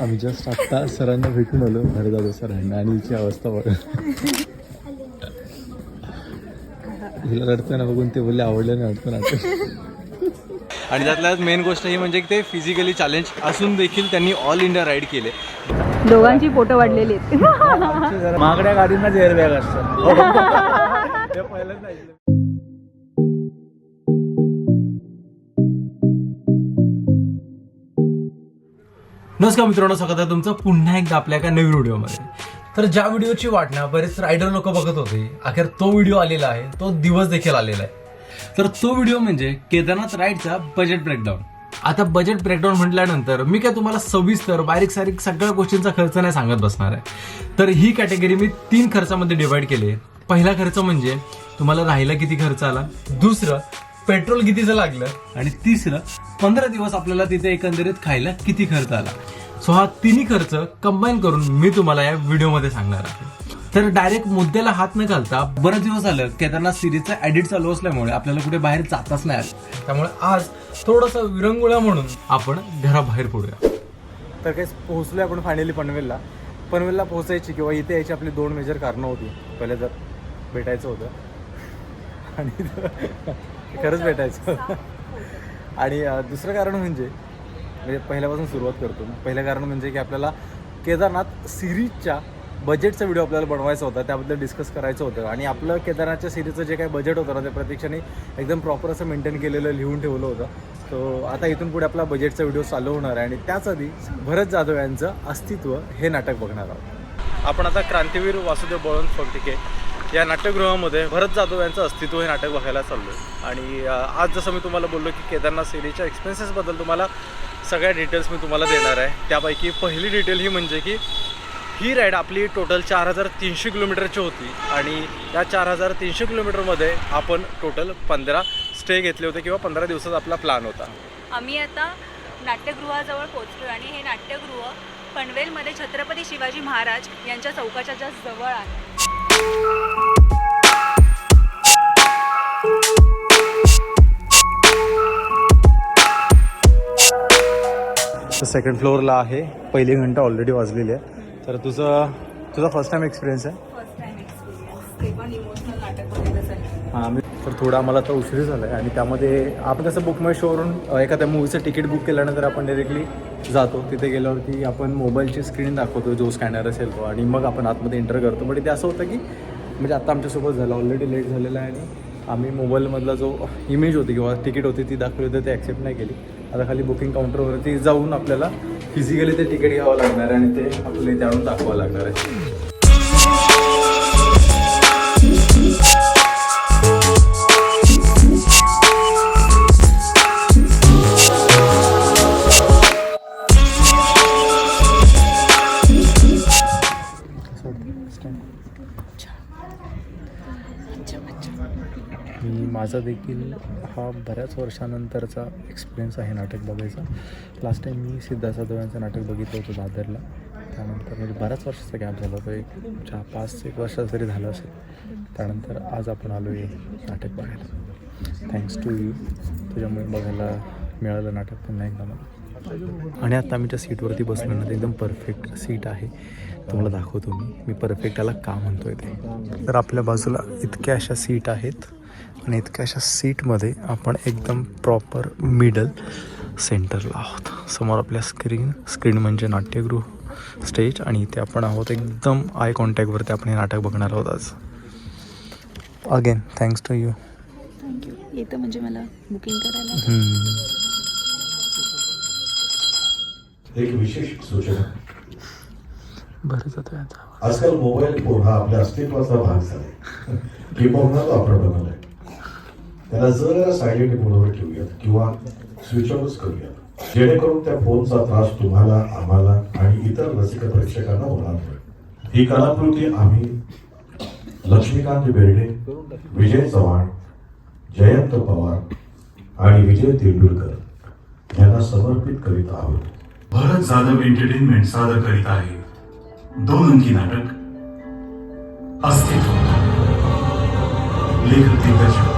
आम्ही जस्ट आत्ता सरांना भेटून आलो. भरदादा सरांना आणि हिची अवस्था बघा. हिला रडताना बघून ते बोलले आवडलं नाही वाटतं नाटक आणि त्यातल्या मेन गोष्ट ही म्हणजे की ते फिजिकली चॅलेंज असून देखील त्यांनी ऑल इंडिया राईड केले. दोघांची फोटो वाढलेली आहेत. महागड्या गाडींना एअरबॅग असतात. पहिल्यांदा नमस्कार मित्रांनो स्वागत आहे तुमचं पुन्हा एकदा आपल्या एका नवीन व्हिडिओमध्ये. तर ज्या व्हिडिओची वाट ना बरेच रायडर लोक बघत होते. अखेर तो व्हिडिओ आलेला आहे तो दिवस देखील आलेला आहे. तर तो व्हिडिओ म्हणजे केदारनाथ राईडचा बजेट ब्रेकडाऊन आता बजेट ब्रेकडाऊन म्हटल्यानंतर मी काय तुम्हाला सविस्तर बारीक सारीक सगळ्या गोष्टींचा खर्च नाही सांगत बसणार आहे. तर ही कॅटेगरी मी तीन खर्चामध्ये डिवाईड केली आहे. पहिला खर्च म्हणजे तुम्हाला राहायला किती खर्च आला? दुसरं पेट्रोल कितीचं लागलं? आणि तिसरं पंधरा दिवस आपल्याला तिथे एकंदरीत खायला किती खर्च आला? सो हा तिन्ही खर्च कंबाईन करून मी तुम्हाला या व्हिडिओमध्ये सांगणार आहे. तर डायरेक्ट मुद्द्याला हात न घालता बरेच दिवस झालं केदारनाथ सिरीजचा एडिट चालू असल्यामुळे आपल्याला कुठे बाहेर जाताच नाही आलं. त्यामुळे आज थोडंसं विरंगुळा म्हणून आपण घराबाहेर पडूया. तर काही पोहोचलोय आपण फायनली पनवेलला. पनवेलला पोहोचायची किंवा इथे यायची आपली दोन मेजर कारणं होती. पहिले तर भेटायचं होतं. आणि खरंच भेटायचं. आणि दुसरं कारण म्हणजे म्हणजे पहिल्यापासून सुरुवात करतो. पहिलं कारण म्हणजे की आपल्याला केदारनाथ सिरीजच्या बजेटचा व्हिडिओ आपल्याला बनवायचा होता. त्याबद्दल डिस्कस करायचं होतं. आणि आपलं केदारनाथच्या सिरीजचं जे काही बजेट होतं ना ते प्रत्यक्षाने एकदम प्रॉपर असं मेंटेन केलेलं लिहून ठेवलं होतं. तो आता इथून पुढे आपला बजेटचा व्हिडिओ चालू होणार आहे. आणि त्याच आधी भरत जाधव यांचं अस्तित्व हे नाटक बघणार आहोत. आपण आता क्रांतीवीर वासुदेव बळवंत फलटिके या नाट्यगृहामध्ये भरत जाधव यांचं अस्तित्व हे नाटक बघायला चाललो आहे आणि आज जसं मी तुम्हाला बोललो की केदारनाथ सेनेच्या एक्सपेन्सेसबद्दल तुम्हाला सगळ्या डिटेल्स मी तुम्हाला देणार आहे. त्यापैकी पहिली डिटेल ही म्हणजे की ही राईड आपली टोटल चार हजार तीनशे किलोमीटरची होती. आणि या चार हजार तीनशे किलोमीटरमध्ये आपण टोटल पंधरा स्टे घेतले होते किंवा पंधरा दिवसाचा आपला प्लॅन होता. आम्ही आता नाट्यगृहाजवळ पोहोचलो आणि हे नाट्यगृह पनवेलमध्ये छत्रपती शिवाजी महाराज यांच्या चौकाच्या ज्या जवळ आहे सेकंड फ्लोअरला आहे. पहिली घंटा ऑलरेडी वाजलेली आहे. तर तुझं तुझा फर्स्ट टाइम एक्सपिरियन्स आहे? फर्स्ट टाइम एक्सपिरियन्स ते पण इमोशनल नाटक बघायसाठी हां मी तर थोडा आम्हाला आता उशीर झाला आहे आणि त्यामध्ये आपण कसं बुक माय शोवरून एखाद्या मूवीचं तिकीट बुक केल्यानंतर आपण डायरेक्टली जातो तिथे गेल्यावरती आपण मोबाईलची स्क्रीन दाखवतो जो स्कॅनर असेल तो. आणि मग आपण आतमध्ये एंटर करतो. पण ते असं होतं की म्हणजे आता आमच्यासोबत झालं. ऑलरेडी लेट झालेलं आहे आणि आम्ही मोबाईलमधला जो इमेज होती किंवा तिकीट होती ती दाखवली होती ते ॲक्सेप्ट नाही केली. आता खाली बुकिंग काउंटरवरती जाऊन आपल्याला फिजिकली ते तिकीट घ्यावं लागणार आहे आणि ते आपल्याला इथे आणून दाखवावं लागणार आहे. माझा देखील हा बऱ्याच वर्षानंतरचा एक्सपिरियन्स आहे नाटक बघायचा. लास्ट टाईम मी सिद्धार्थ जाधव यांचं नाटक बघितलं होतं दादरला. त्यानंतर म्हणजे बऱ्याच वर्षाचा गॅप झाला होता. एक चार पाच एक वर्षाचं तरी झालं असेल. त्यानंतर आज आपण आलो आहे नाटक बघायला. थँक्स टू यू तुझ्यामुळे बघायला मिळालं नाटक पुन्हा एकदा मला. आणि आता आम्ही ज्या सीटवरती बसलो ना ते एकदम परफेक्ट सीट आहे. तुम्हाला दाखवतो मी. मी परफेक्ट त्याला का म्हणतोय ते. तर आपल्या बाजूला इतक्या अशा सीट आहेत. आणि इतक्या अशा सीटमध्ये आपण एकदम प्रॉपर मिडल सेंटरला आहोत. समोर आपल्या स्क्रीन स्क्रीन म्हणजे नाट्यगृह स्टेज आणि इथे आपण आहोत एकदम आय कॉन्टॅक्टवरती आपण हे नाटक बघणार आहोत आज. Again thanks to you thank you येतं म्हणजे मला बुकिंग करायला एक विशेष सूचना. बरं जातो आता आजकाल मोबाईल फोन हा आपल्या अस्तित्वाचा भाग झालाय किंबहुना तो आपण बनवलाय. त्याला जरा सायलेंट मोडवर ठेवूयात किंवा स्विच ऑफच करूयात. जेणेकरून त्या फोनचा त्रास तुम्हाला आम्हाला आणि इतर रसिक प्रेक्षकांना होणार नाही. ही कलाकृती आम्ही लक्ष्मीकांत बेर्डे विजय चव्हाण जयंत पवार आणि विजय तेंडुलकर यांना समर्पित करीत आहोत. भरत जाधव एंटरटेनमेंट सादर करीत आहे. दोन अंकी नाटक. अस्तित्व. लेखक दिग्दर्शक.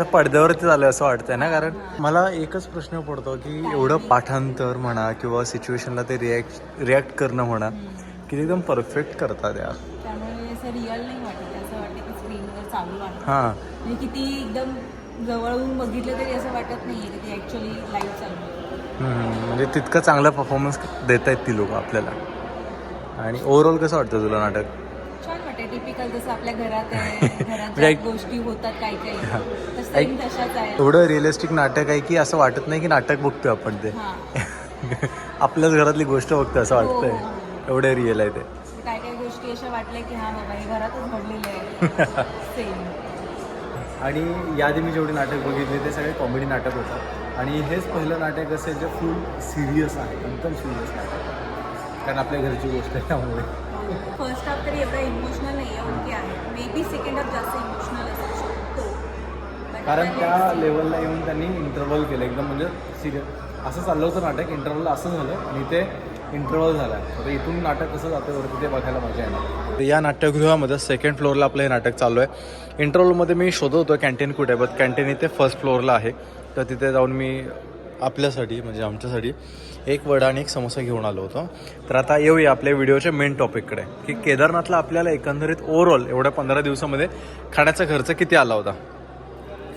तर पडद्यावरती झालं असं वाटतंय ना कारण मला एकच प्रश्न पडतो की एवढं पाठांतर म्हणा किंवा सिच्युएशनला ते रिॲक्ट रिॲक्ट करणं म्हणा की एकदम परफेक्ट करतात यार. त्यामुळे असं रिअल नाही वाटत असं वाटतं की स्क्रीनवर चालू आहे. हां. म्हणजे किती एकदम जवळून बघितलं तरी असं वाटत नाही की ते ॲक्च्युली लाईव्ह चालू आहे. हम्म, म्हणजे तितकं चांगला परफॉर्मन्स देत आहेत ती लोक आपल्याला. आणि ओव्हरऑल कसं वाटतं तुला नाटक? टिपिकल जसं आपल्या घरात आहे घरात म्हणजे ज्या गोष्टी होतात काही काही तर एक- सेम तशाच आहे एवढं रिअलिस्टिक नाटक आहे की असं वाटत नाही की नाटक बघतोय आपण ते. हां. आपल्याच घरातली गोष्ट बघतोय असं हो, वाटतंय. हो. एवढं रिअल आहे ते. काय काय गोष्टी अशा वाटल्या की हां बाबा हे घरातच घडलेलं आहे. सेम आणि याआधी मी जेवढे नाटक बघितले ते सगळे कॉमेडी नाटक होतं आणि हेच पहिलं नाटक असेल जे फुल सिरियस आहे एकदम सिरियस नाटक. आहे. कारण आपल्या घरची गोष्ट आहे त्यामुळे. फर्स्ट हाफ तरी एवढा इमोशनल नाही आहे ओके आहे. मे बी सेकंड हाफ जास्त इमोशनल असू शकतो. But कारण त्या. लेवलला येऊन त्यांनी इंटरव्हल केलं. एकदम म्हणजे सिरियस असं चाललं होतं नाटक. इंटरव्हल असं झालं आणि ते इंटरव्हल झाला. आता इथून नाटक कसं जातं वरती ते बघायला मजा येणार. या नाट्यगृहामध्ये सेकंड फ्लोअरला आपलं हे नाटक चालू आहे. इंटरव्हलमध्ये मी शोधत होतो कॅन्टीन कुठे आहे बट कॅन्टीन इथे फर्स्ट फ्लोअरला आहे. तर तिथे जाऊन मी आपल्यासाठी म्हणजे आमच्यासाठी एक वडा आणि एक समोसा घेऊन आलो होतो. तर आता येऊया आपल्या व्हिडिओच्या मेन टॉपिककडे की केदारनाथला आपल्याला एकंदरीत ओव्हरऑल एवढ्या पंधरा दिवसामध्ये खाण्याचा खर्च किती आला होता?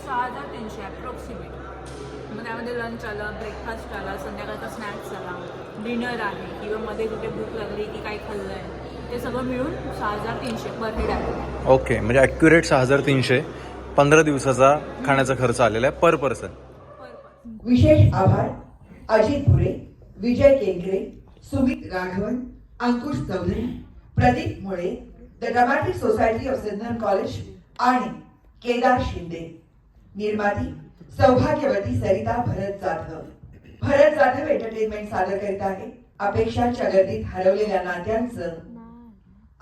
सहा हजार तीनशे अप्रॉक्सिमेट मग त्यामध्ये लंच आलं ब्रेकफास्ट आला संध्याकाळचा स्नॅक्स आला. डिनर आहे किंवा मध्ये कुठे भूक लागली की काय खाल्लं आहे ते सगळं मिळून सहा हजार तीनशे पर हेड आहे. ओके म्हणजे ॲक्युरेट सहा हजार तीनशे पंधरा दिवसाचा खाण्याचा खर्च आलेला आहे पर पर्सन पर पर्सन विशेष आभार अजित पुरे Vijay Kenkare Sumit Raghavan Ankush Chaudhari Pradeep Mule the dramatic society of सिंधन college आणि केदार शिंदे. निर्माती सौभाग्यवती सरिता भरत जाधव. भरत जाधव एंटरटेनमेंट सादर करीत आहे. अपेक्षांच्या गर्दीत हरवलेल्या नात्यांचं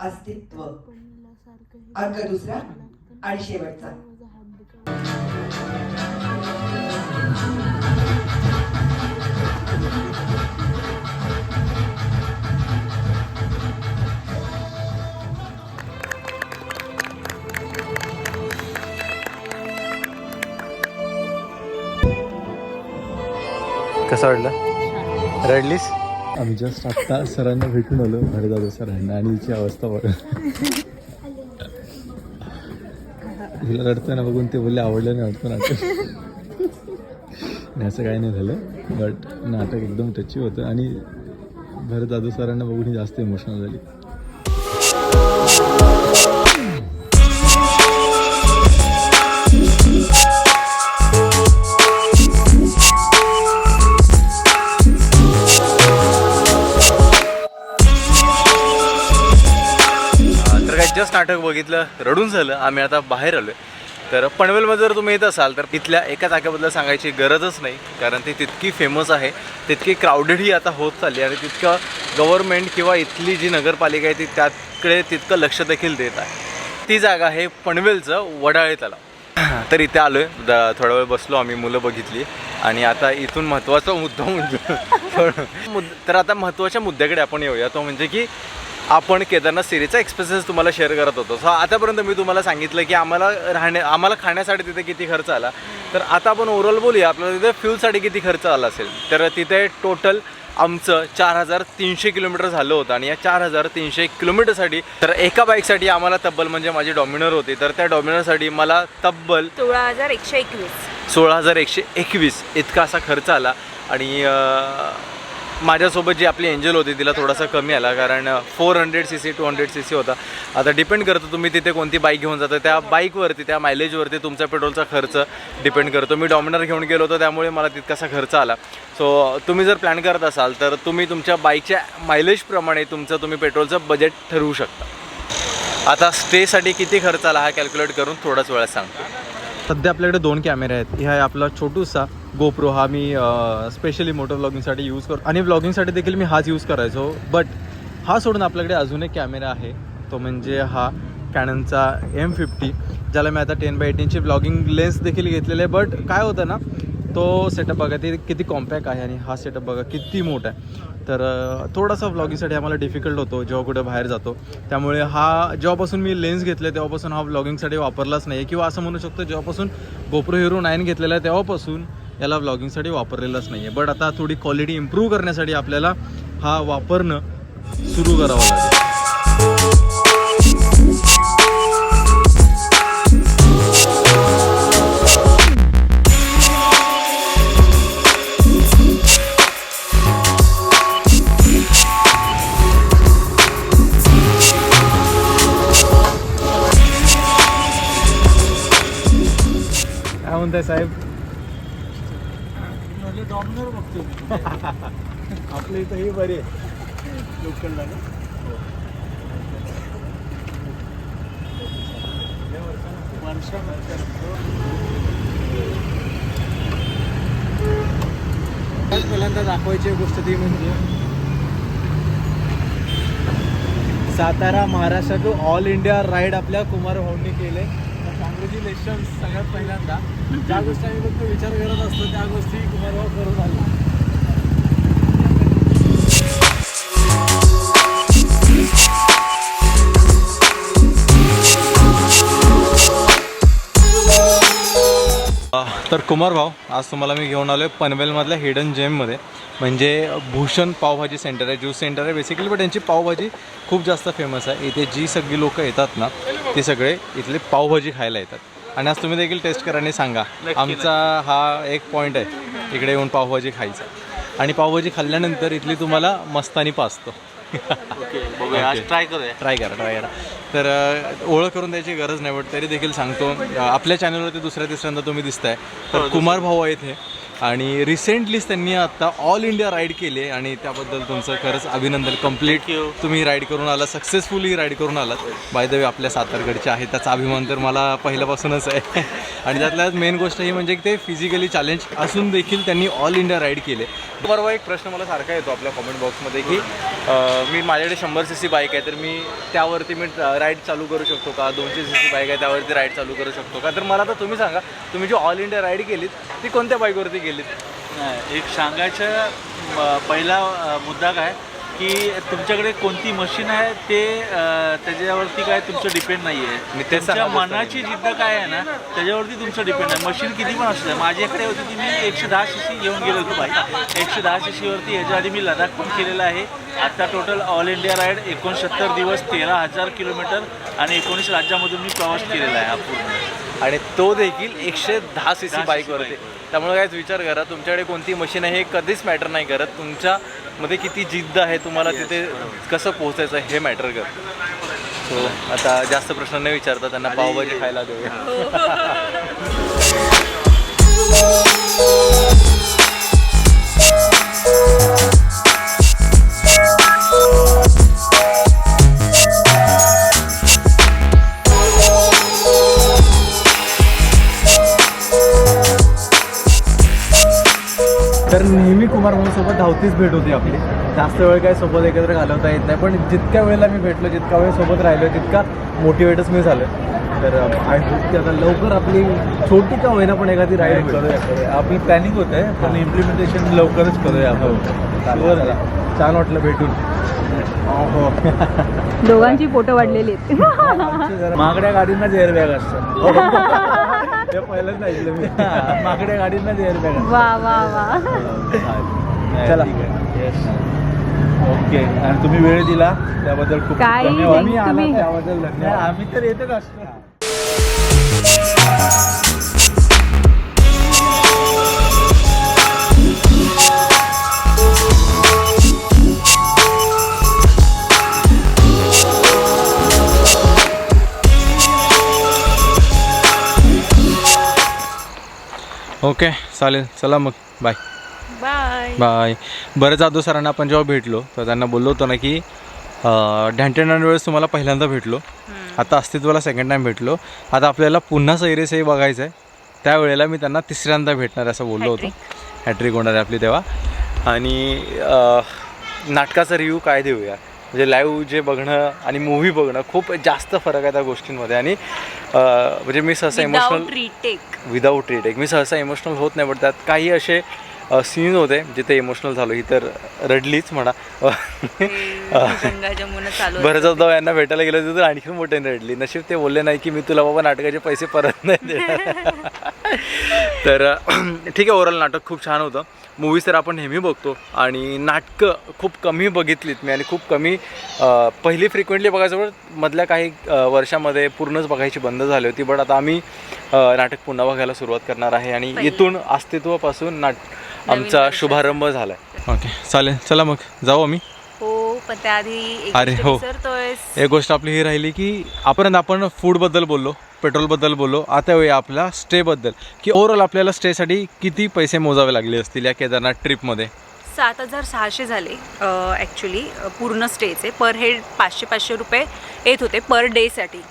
अस्तित्व. अंक दुसरा आणि शेवटचा. कसं वाटलं? रडलीस? आम्ही जस्ट आत्ता सरांना भेटून आलो भरदादा सरांना आणि हिची अवस्था बघ. हिला रडताना बघून ते बोलले आवडलं नाही वाटतं नाटक. नाही असं काही नाही झालं. बट नाटक एकदम टची होतं आणि भरदादू सरांना बघून ही जास्त इमोशनल झाली. जस्ट नाटक बघितलं रडून झालं आम्ही आता बाहेर आलोय. तर पनवेलमध्ये जर तुम्ही येत असाल तर तिथल्या एका जागेबद्दल सांगायची गरजच नाही कारण ती तितकी फेमस आहे तितकी क्राऊडेडही आता होत चालली आणि तितकं गव्हर्नमेंट किंवा इथली जी नगरपालिका आहे ती त्याकडे तितकं लक्ष देखील देत आहे. ती जागा आहे पनवेलचं वडाळे तलाव. तर इथे आलोय द- थोडा वेळ बसलो आम्ही मुलं बघितली आणि आता इथून महत्त्वाचा मुद्दा म्हणजे तर आता महत्त्वाच्या मुद्द्याकडे आपण येऊया. तो म्हणजे की आपण केदारनाथ सिरीजचा एक्सपेन्सेस तुम्हाला शेअर करत होतो. सो आतापर्यंत मी तुम्हाला सांगितलं की आम्हाला राहण्या आम्हाला खाण्यासाठी तिथे किती खर्च आला. तर आता आपण ओव्हरऑल बोलूया आपल्याला तिथे फ्यूलसाठी किती खर्च आला असेल? तर तिथे टोटल आमचं चार हजार तीनशे किलोमीटर झालं होतं आणि या चार हजार तीनशे किलोमीटरसाठी तर एका बाईकसाठी आम्हाला तब्बल म्हणजे माझी डॉमिनर होती. तर त्या डॉमिनरसाठी मला तब्बल सोळा हजार एकशे एकवीस. सोळा हजार एकशे एकवीस इतका असा खर्च आला. आणि माझ्यासोबत जी आपली एंजल होती तिला थोडासा कमी आला कारण four hundred C C two hundred C C होता. आता डिपेंड करतं तुम्ही तिथे कोणती बाईक घेऊन जाता. त्या बाईकवरती त्या मायलेजवरती तुमचा पेट्रोलचा खर्च डिपेंड करतो. मी डॉमिनर घेऊन गेलो होतो त्यामुळे मला तितकासा खर्च आला. सो तुम्ही जर प्लॅन करत असाल तर तुम्ही तुमच्या बाईकच्या मायलेजप्रमाणे तुमचं तुम्ही पेट्रोलचं बजेट ठरवू शकता. आता स्टेसाठी किती खर्च आला हा कॅल्क्युलेट करून थोड्याच वेळात सांगतो. सध्या आपल्याकडे दोन कॅमेरे आहेत. हे आहे आपला छोटूसा गोप्रो हा मी स्पेशली मोटर ब्लॉगिंगसाठी यूज करतो. आणि ब्लॉगिंगसाठी देखील मी हाच यूज करायचो. बट हा सोडून आपल्याकडे अजून एक कॅमेरा आहे. तो म्हणजे हा कॅननचा एम फिफ्टी ज्याला मी आता टेन बाय एटीनची ब्लॉगिंग लेन्स देखील घेतलेले आहे. बट काय होतं ना तो सेटअप बघा ते किती कॉम्पॅक्ट आहे आणि हा सेटअप बघा किती मोठा आहे. तर थोडासा व्लॉगिंगसाठी आम्हाला डिफिकल्ट होतो जेव्हा कुठे बाहेर जातो. त्यामुळे हा जेव्हापासून मी लेन्स घेतले तेव्हापासून हा ब्लॉगिंगसाठी वापरलाच नाही किंवा असं म्हणू शकतो जेव्हापासून गोप्रो हिरो नाईन घेतलेला आहे तेव्हापासून याला व्लॉगिंगसाठी वापरलेलाच नाही आहे बट आता थोडी क्वालिटी इम्प्रूव्ह करण्यासाठी आपल्याला हा वापरणं सुरू करावं लागेल. काय म्हणताय साहेब? आपल्या इथं हे बरे लोकलला ना पहिल्यांदा दाखवायची गोष्ट ती म्हणजे Satara Maharashtra to all India ride आपल्या कुमार भाऊंनी केले कॉंग्रॅच्युलेशन सगळ्यात पहिल्यांदा. ज्या गोष्टी आम्ही फक्त विचार करत असतो त्या गोष्टी कुमारभाऊ करून आले. तर कुमार भाऊ आज तुम्हाला मी घेऊन आलो आहे पनवेलमधल्या हिडन जेममध्ये म्हणजे भूषण पावभाजी सेंटर आहे ज्यूस सेंटर आहे बेसिकली पण त्यांची पावभाजी खूप जास्त फेमस आहे. इथे जी सगळी लोकं येतात ना ते सगळे इथले पावभाजी खायला येतात. आणि आज तुम्ही देखील टेस्ट करा आणि सांगा. आमचा हा एक पॉईंट आहे. इकडे येऊन पावभाजी खायचा. आणि पावभाजी खाल्ल्यानंतर इथली तुम्हाला मस्तानी पाचतो. ट्राय करूया. ट्राय करा ट्राय करा. तर ओळख करून द्यायची गरज नाही बट तरी देखील सांगतो. आपल्या चॅनलवरती दुसऱ्या तिसऱ्यांदा तुम्ही दिसताय. तर कुमार भाऊ आहेत हे. आणि रिसेंटलीच त्यांनी आता ऑल इंडिया राईड केली आणि त्याबद्दल तुमचं खरंच अभिनंदन कंप्लीट तुम्ही राईड करून आला सक्सेसफुली राईड करून आलात. बाय द वे आपल्या सातारकडचे आहे त्याचा अभिमान तर मला पहिल्यापासूनच आहे. आणि त्यातल्या मेन गोष्ट ही म्हणजे की ते फिजिकली चॅलेंज असून देखील त्यांनी ऑल इंडिया राईड केले बरोबर एक प्रश्न मला सारखा येतो आपल्या कमेंट बॉक्समध्ये की मी माझ्याकडे शंभर सी सी बाईक आहे तर मी त्यावरती मी राईड चालू करू शकतो का? दोनशे सी सी बाईक आहे त्यावरती राईड चालू करू शकतो का? तर मला आता तुम्ही सांगा तुम्ही जी ऑल इंडिया राईड केलीत ती कोणत्या बाईकवरती गेलीत. नाही, एक सांगायचा पहिला मुद्दा काय की तुमच्याकडे कोणती मशीन आहे ते त्याच्यावरती काय तुमचं डिपेंड नाही आहे सांगायला मनाची जिद्द काय आहे ना त्याच्यावरती तुमचं डिपेंड आहे. मशीन किती पण असू द्या माझ्याकडे होती ती मी एकशे दहा सी घेऊन गेलो होतो बाईक एकशे दहा सी सीवरती याच्या आधी मी लडाख पण केलेलं आहे. आता टोटल ऑल इंडिया राईड एकोणसत्तर दिवस तेरा हजार किलोमीटर आणि एकोणीस राज्यामधून मी प्रवास केलेला आहे हा पूर्ण. आणि तो देखील एकशे दहा सी सी 10cc बाईकवरती त्यामुळे काहीच विचार करा तुमच्याकडे कोणती मशीन आहे हे कधीच मॅटर नाही करत. तुमच्यामध्ये किती जिद्द आहे तुम्हाला तिथे कसं पोहोचायचं हे मॅटर करत सो आता जास्त प्रश्न नाही विचारता त्यांना पावभाजी खायला देऊया. धावतीच भेट होती आपली. जास्त वेळ काय सोबत एकत्र घालवता येत नाही पण जितक्या वेळेला मी भेटलो जितका वेळ सोबत राहिलो तितका मोटिवेटच मी झालो. तर आय होप की आता लवकर आपली छोटी का होईना पण एखादी राईड करूया करूया. आपली प्लॅनिंग होत आहे पण इम्प्लिमेंटेशन लवकरच करूया आपण. बरं हो. छान वाटलं भेटून. हो. दोघांची फोटो वाढलेली आहेत. मागड्या गाडींनाच एअरबॅग असतात. हे. पहिल्यांदा ऐकलं मी. मागड्या गाडींनाच एअरबॅग वा वा वा. असतात चला. ओके आणि तुम्ही वेळ दिला त्याबद्दल खूप खूप काही धन्यवाद. नाही, मी आला तुम्ही- त्याबद्दल धन्यवाद. आम्ही तर येतच असतो. ओके चालेल. चला मग. बाय बाय बाय बरेच जाधव सरांना आपण जेव्हा भेटलो तर त्यांना बोललो होतो ना की ढँटेनान वेळेस तुम्हाला पहिल्यांदा भेटलो. आता अस्तित्वाला सेकंड टाईम भेटलो. आता आपल्याला पुन्हा सैरेसही बघायचं आहे त्यावेळेला मी त्यांना तिसऱ्यांदा भेटणार असं बोललो होतो. हॅट्रिक होणार आहे आपली तेव्हा. आणि नाटकाचा रिव्ह्यू काय देऊया? म्हणजे लाईव्ह जे बघणं आणि मूव्ही बघणं खूप जास्त फरक आहे त्या गोष्टींमध्ये. आणि म्हणजे मी सहसा इमोशनल रिटेक विदाऊट रिटेक मी सहसा इमोशनल होत नाही पण त्यात काही असे सीन होते जिथे इमोशनल झालो. ही तर रडलीच म्हणा. बरं जाऊ यांना भेटायला गेलो होतो तर आणखी मोठ्याने रडली. नशीब ते बोलले नाही की मी तुला बाबा नाटकाचे पैसे परत नाही देणार. तर ठीक आहे ओव्हरऑल नाटक खूप छान होतं. मूवीज तर आपण नेहमी बघतो आणि नाटकं खूप कमी बघितलीत मी आणि खूप कमी पहिली फ्रिक्वेंटली बघायचं मधल्या काही वर्षामध्ये पूर्णच बघायची बंद झाली होती. बट आता आम्ही नाटक पुन्हा बघायला सुरुवात करणार आहे आणि. इथून अस्तित्वापासून नाट आमचा. शुभारंभ झाला आहे ओके चालेल. चला मग जाऊ आम्ही. हो पण त्याआधी एक अरे, हो. एक गोष्ट आपली ही राहिली की आपण आपण फूडबद्दल बोललो पेट्रोलबद्दल बोललो आता येऊया आपल्या स्टेबद्दल की ओव्हरऑल आपल्याला स्टेसाठी किती पैसे मोजावे लागले असतील या केदारनाथ ट्रिपमध्ये सात हजार सहाशे झाले ॲक्च्युली पूर्ण स्टेचे पर हेड पाचशे पाचशे रुपये येत होते पर डेसाठी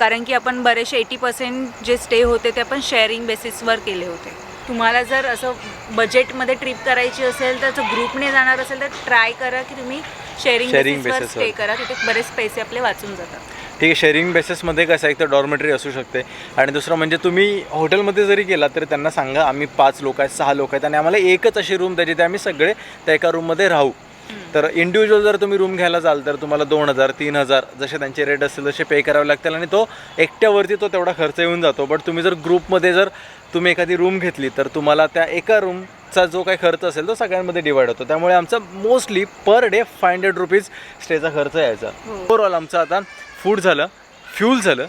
कारण की आपण बरेचसे एटी पर्सेंट जे स्टे होते ते आपण शेअरिंग बेसिसवर केले होते. तुम्हाला जर असं बजेटमध्ये ट्रिप करायची असेल तर ग्रुपने जाणार असेल तर ट्राय करा की तुम्ही शेअरिंग बेसिसवर basis वर. स्टे करा. तिथे बरेच पैसे आपले वाचून जातात. ठीक आहे शेअरिंग बेसिसमध्ये कसं एक तर डॉर्मेटरी असू शकते. आणि दुसरं म्हणजे तुम्ही हॉटेलमध्ये जरी गेला तरी त्यांना सांगा आम्ही पाच लोक आहेत सहा लोक आहेत आणि आम्हाला एकच अशी रूम द्यायची ते आम्ही सगळे त्या एका रूममध्ये राहू. तर इंडिव्हिज्युअल जर तुम्ही रूम घ्यायला जाल तर तुम्हाला दोन हजार तीन हजार जसे त्यांचे रेट असतील तसे पे करावे लागतील आणि तो एकट्यावरती तो तेवढा खर्च येऊन जातो. बट तुम्ही जर ग्रुपमध्ये जर तुम्ही एखादी रूम घेतली तर तुम्हाला त्या एका रूमचा जो काही खर्च असेल तो सगळ्यांमध्ये डिवाइड होतो. त्यामुळे आमचा mostly per day five hundred rupees स्टेचा खर्च यायचा. ओव्हरऑल आमचा आता फूड झालं फ्यूल झालं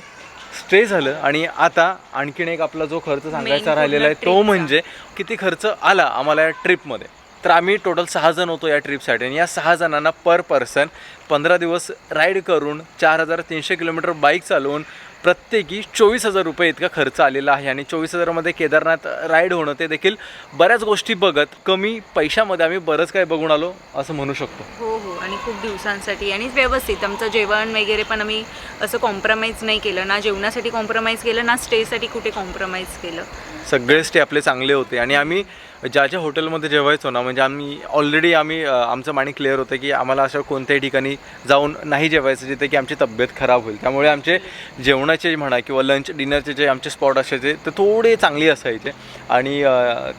स्टे झालं आणि आता आणखीन एक आपला जो खर्च सांगायचा राहिलेला आहे तो. म्हणजे किती खर्च आला आम्हाला या ट्रिपमध्ये तर आम्ही टोटल सहा जण होतो या ट्रिपसाठी आणि या सहा जणांना पर पर्सन पंधरा दिवस राईड करून चार हजार तीनशे किलोमीटर बाईक चालवून प्रत्येकी चोवीस हजार रुपये इतका खर्च आलेला आहे. आणि चोवीस हजारामध्ये केदारनाथ राईड होणं ते देखील बऱ्याच गोष्टी बघत कमी पैशामध्ये आम्ही बरंच काही बघून आलो असं म्हणू शकतो. हो हो. आणि खूप दिवसांसाठी आणि व्यवस्थित आमचं जेवण वगैरे पण आम्ही असं कॉम्प्रमाइज नाही केलं. ना जेवणासाठी कॉम्प्रमाइज केलं ना स्टेसाठी कुठे कॉम्प्रमाइज केलं. सगळे स्टे आपले चांगले होते. आणि आम्ही ज्या ज्या हॉटेलमध्ये जेवायचो ना म्हणजे आम्ही ऑलरेडी आम्ही आमचं माणी क्लिअर होतं की आम्हाला अशा कोणत्याही ठिकाणी जाऊन नाही जेवायचं जिथे की आमची तब्येत खराब होईल. त्यामुळे आमचे जेवणाचे म्हणा किंवा लंच डिनरचे जे आमचे स्पॉट असायचे ते थोडे चांगले असायचे. आणि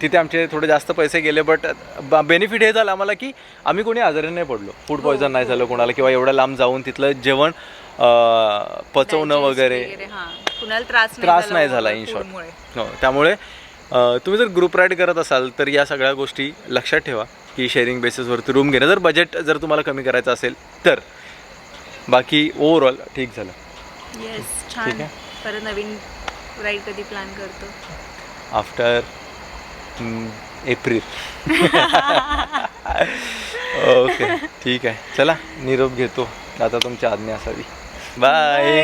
तिथे आमचे थोडे जास्त पैसे गेले बट बेनिफिट हे झालं आम्हाला की आम्ही कोणी आजारी नाही पडलो. फूड पॉयझन नाही झालं कोणाला किंवा एवढं लांब जाऊन तिथलं जेवण पचवणं वगैरे हां. कुणाला त्रास त्रास नाही झाला इन शॉर्ट. हो त्यामुळे तुम्ही जर ग्रुप राईड करत असाल तर या सगळ्या गोष्टी लक्षात ठेवा की शेअरिंग बेसिसवरती रूम घेणं. जर बजेट जर तुम्हाला कमी करायचं असेल तर. बाकी ओव्हरऑल ठीक झालं. येस ठीक छान. आहे. परत नवीन राईड कधी प्लॅन करतो? आफ्टर एप्रिल ओके ठीक आहे. चला निरोप घेतो. आता तुमची आज्ञा असावी बाय